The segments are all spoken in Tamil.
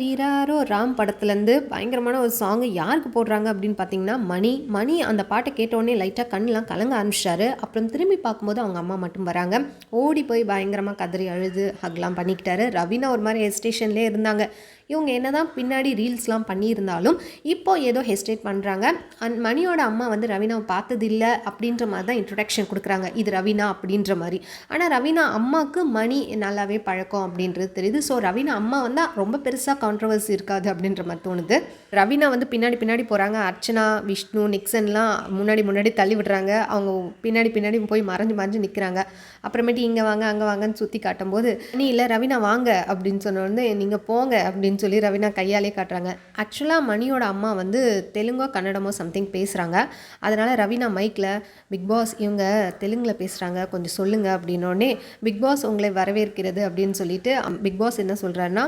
ரீராரோ ராம் படத்துலேருந்து பயங்கரமான ஒரு சாங்கு யாருக்கு போடுறாங்க அப்படின்னு பார்த்தீங்கன்னா மணி. மணி அந்த பாட்டை கேட்டோடனே லைட்டாக கண்ணெலாம் கலங்க ஆரம்பிச்சிட்டாரு அப்புறம் திரும்பி பார்க்கும்போது அவங்க அம்மா மட்டும் வராங்க. ஓடி போய் பயங்கரமாக கதறி அழுது ஹக்லாம் பண்ணிக்கிட்டாரு. ரவீனா ஒரு மாதிரி ஹெஸ்டேஷன்லேயே இருந்தாங்க. இவங்க என்ன தான் பின்னாடி ரீல்ஸ்லாம் பண்ணியிருந்தாலும் இப்போ ஏதோ ஹெஸ்டேட் பண்ணுறாங்க அண்ட் மணியோட அம்மா வந்து ரவீனாவை பார்த்ததில்ல அப்படின்ற மாதிரி தான் இன்ட்ரடக்ஷன் கொடுக்குறாங்க. இது ரவீனா அப்படின்ற மாதிரி. ஆனால் ரவீனா அம்மாவுக்கு மணி நல்லாவே பழக்கம் அப்படின்றது தெரியுது. ஸோ ரவீனா அம்மா வந்து ரொம்ப பெருசாக கான்ட்ரவர்சி இருக்காது அப்படின்ற மாதிரி தோணுது. ரவீனா வந்து பின்னாடி பின்னாடி போகிறாங்க அர்ச்சனா விஷ்ணு நிக்சன்லாம் முன்னாடி முன்னாடி தள்ளி விடுறாங்க. அவங்க பின்னாடி பின்னாடி போய் மறைஞ்சு மறைஞ்சு நிற்கிறாங்க அப்புறமேட்டு இங்கே வாங்க அங்கே வாங்கன்னு சுற்றி காட்டும்போது நீ இல்லை ரவீனா வாங்க அப்படின்னு சொன்ன நீங்கள் போங்க அப்படின்னு அப்படின்னு சொல்லி ரவினா கையாலே காட்டுறாங்க. ஆக்சுவலாக மணியோட அம்மா வந்து தெலுங்கோ கன்னடமோ சம்திங் பேசுகிறாங்க அதனால் ரவீனா மைக்கில் பிக் பாஸ் இவங்க தெலுங்கில் பேசுகிறாங்க கொஞ்சம் சொல்லுங்கள் அப்படின்னோடனே பிக் பாஸ் உங்களை வரவேற்கிறது அப்படின்னு சொல்லிட்டு பிக் பாஸ் என்ன சொல்கிறாருன்னா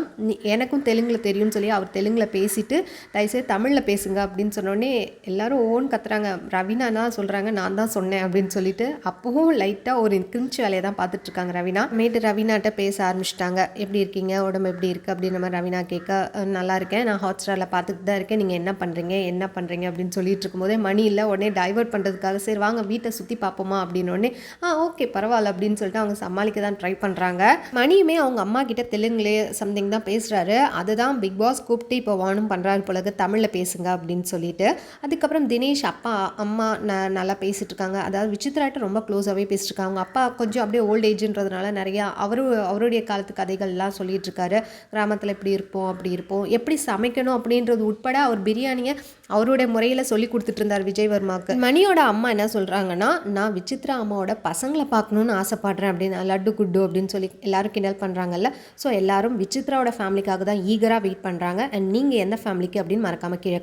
எனக்கும் தெலுங்கில் தெரியும்னு சொல்லி அவர் தெலுங்கில் பேசிட்டு தயவுசெய்து தமிழில் பேசுங்க அப்படின்னு சொன்னோடனே எல்லாரும் ஓன் கத்துறாங்க. ரவீனா சொல்கிறாங்க நான் தான் சொன்னேன் அப்படின்னு சொல்லிட்டு அப்பவும் லைட்டாக ஒரு கிரிஞ்சு வேலையை தான் பார்த்துட்ருக்காங்க ரவினா. மேட்டு ரவீனாட்ட பேச ஆரம்பிச்சிட்டாங்க. எப்படி இருக்கீங்க? உடம்பு எப்படி இருக்குது அப்படின்ற மாதிரி ரவீனா கேட்க நல்லா இருக்கேன். நான் ஹாட் ஸ்டாரில் பார்த்துட்டு தான் இருக்கேன். நீங்கள் என்ன பண்ணுறீங்க என்ன பண்ணுறீங்க அப்படின்னு சொல்லிட்டு இருக்கும்போதே மணி இல்லை உடனே டைவர்ட் பண்ணுறதுக்காக சரி வாங்க வீட்டை சுற்றி பார்ப்போமா? அப்படின்னு உடனே ஆ ஓகே பரவாயில்ல அப்படின்னு சொல்லிட்டு அவங்க சமாளிக்க தான் ட்ரை பண்ணுறாங்க மணியுமே அவங்க அம்மா கிட்ட தெலுங்குலே சம்திங் தான் பேசுகிறாரு அதுதான் பிக் பாஸ் கூப்பிட்டு இப்போ வானும் பண்ணுறாரு போலக்கு தமிழில் பேசுங்க அப்படின்னு சொல்லிட்டு அதுக்கப்புறம் தினேஷ் அப்பா அம்மா ந நல்லா பேசிகிட்டு இருக்காங்க. அதாவது விசித்ராட்ட ரொம்ப க்ளோஸாகவே பேசிட்டு இருக்காங்க. அவங்க அப்பா கொஞ்சம் அப்படியே ஓல்ட் ஏஜ்ன்றதுனால நிறையா அவரு அவருடைய காலத்து கதைகள்லாம் சொல்லிட்டு இருக்காரு. கிராமத்தில் இப்படி இருப்போம் அப்படி இருப்போம். எப்படி சமைக்கணும் அப்படின்றது உட்பட அவர் பிரியாணியை அவருடைய முறையில் சொல்லி கொடுத்துட்டு இருந்தார் விஜய் வர்மாவுக்கு மணியோட அம்மா என்ன சொல்கிறாங்கன்னா நான் விசித்ரா அம்மாவோட பசங்களை பார்க்கணுன்னு ஆசைப்படுறேன் அப்படின்னு லட்டு குட்டு அப்படின்னு சொல்லி எல்லாரும் கிண்டல் பண்ணுறாங்கல்ல ஸோ எல்லாரும் விசித்ராவோட ஃபேமிலிக்காக தான் ஈகராக வெயிட் பண்ணுறாங்க அண்ட் நீங்கள் எந்த ஃபேமிலிக்கு அப்படின்னு மறக்காமல் கீழே